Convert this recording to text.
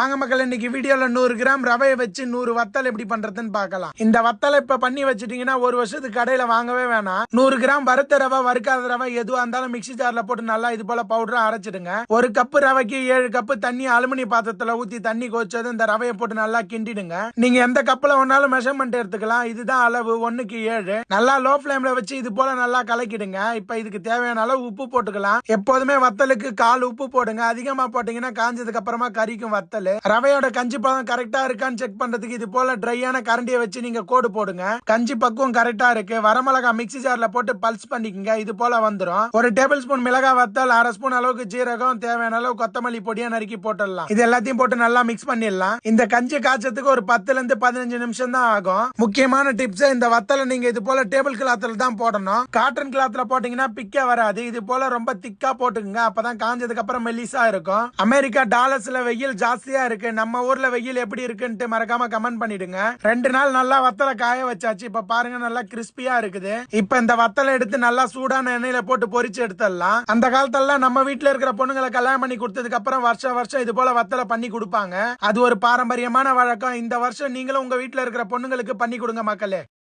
வாங்க மக்கள் இன்னைக்கு வீடியோல நூறு கிராம் ரவையை வச்சு நூறு வத்தல் எப்படி பண்றதுன்னு பார்க்கலாம். இந்த வத்தலை இப்ப பண்ணி வச்சுட்டீங்கன்னா ஒரு வருஷத்துக்கு கடையில வாங்கவே வேணாம். நூறு கிராம் வறுத்த ரவை வறுக்காத ரவை எதுவா இருந்தாலும் மிக்ஸி ஜார்ல போட்டு நல்லா இது போல பவுடரா அரைச்சிடுங்க. ஒரு கப்பு ரவைக்கு ஏழு கப்பு தண்ணி அலுமினி பாத்திரத்துல ஊத்தி தண்ணி கோச்சது இந்த ரவையை போட்டு நல்லா கிண்டிடுங்க. நீங்க எந்த கப்புல வேணாலும் மெஷர்மெண்ட் எடுத்துக்கலாம். இதுதான் அளவு ஒண்ணுக்கு ஏழு. நல்லா லோ ஃபிளேம்ல வச்சு இது போல நல்லா கலக்கிடுங்க. இப்ப இதுக்கு தேவையான அளவு உப்பு போட்டுக்கலாம். எப்போதுமே வத்தலுக்கு கால் உப்பு போடுங்க. அதிகமா போட்டீங்கன்னா காஞ்சதுக்கு அப்புறமா கறிக்கும் வத்தல். ரவையோட கஞ்சி பதம் கரெக்டா இருக்கான்னு செக் பண்றதுக்கு இது போல ட்ரையான கரண்டியை வச்சு நீங்க கோடு போடுங்க. கஞ்சி பக்குவம் கரெக்டா இருக்கு. வரமிளகா மிக்ஸி ஜார்ல போட்டு பல்ஸ் பண்ணிக்கங்க. இது போல வந்துடும் ஒரு டேபிள் ஸ்பூன் மிளகா வத்தல் அரை ஸ்பூன் அளவுக்கு ஜீரகம் தேவையான அளவு கொத்தமல்லி பொடியா நறுக்கி போட்டுடலாம். இது எல்லாத்தையும் போட்டு நல்லா மிக்ஸ் பண்ணிடலாம். இந்த கஞ்சி காய்ச்சதுக்கு ஒரு பத்துல இருந்து பதினஞ்சு நிமிஷம் தான் ஆகும். முக்கியமான டிப்ஸ் இந்த வத்தலை நீங்க இது போல டேபிள் கிளாத்ல தான் போடணும். காட்டன் கிளாத்ல போட்டீங்கன்னா பிக்க வராது. இது போல ரொம்ப திக்கா போட்டுக்குங்க. அப்பதான் காஞ்சதுக்கு அப்புறம் மெல்லிசா இருக்கும். அமெரிக்கா டாலர்ஸ்ல வெயில் ஜாஸ்தியா இருக்கு. நம்ம ஊர்ல வெயில் எப்படி இருக்குன்ட்டு மறக்காம கமெண்ட் பண்ணிடுங்க. ரெண்டு நாள் நல்லா வத்தலை காய வச்சாச்சு. இப்ப பாருங்க நல்லா கிறிஸ்பியா இருக்குது. இப்ப இந்த வத்தலை எடுத்து நல்லா சூடான எண்ணெயில போட்டு பொரிச்சு எடுத்துடலாம். அந்த காலத்தெல்லாம் நம்ம வீட்ல இருக்கிற பொண்ணுங்களை கல்யாணம் பண்ணி கொடுத்ததுக்கு அப்புறம் வருஷம் வருஷம் இது போல வத்தலை பண்ணி கொடுப்பாங்க. அது ஒரு பாரம்பரியமான வழக்கம். இந்த வருஷம் நீங்களும் உங்க வீட்டுல இருக்கிற பொண்ணுங்களுக்கு பண்ணி கொடுங்க மக்களே.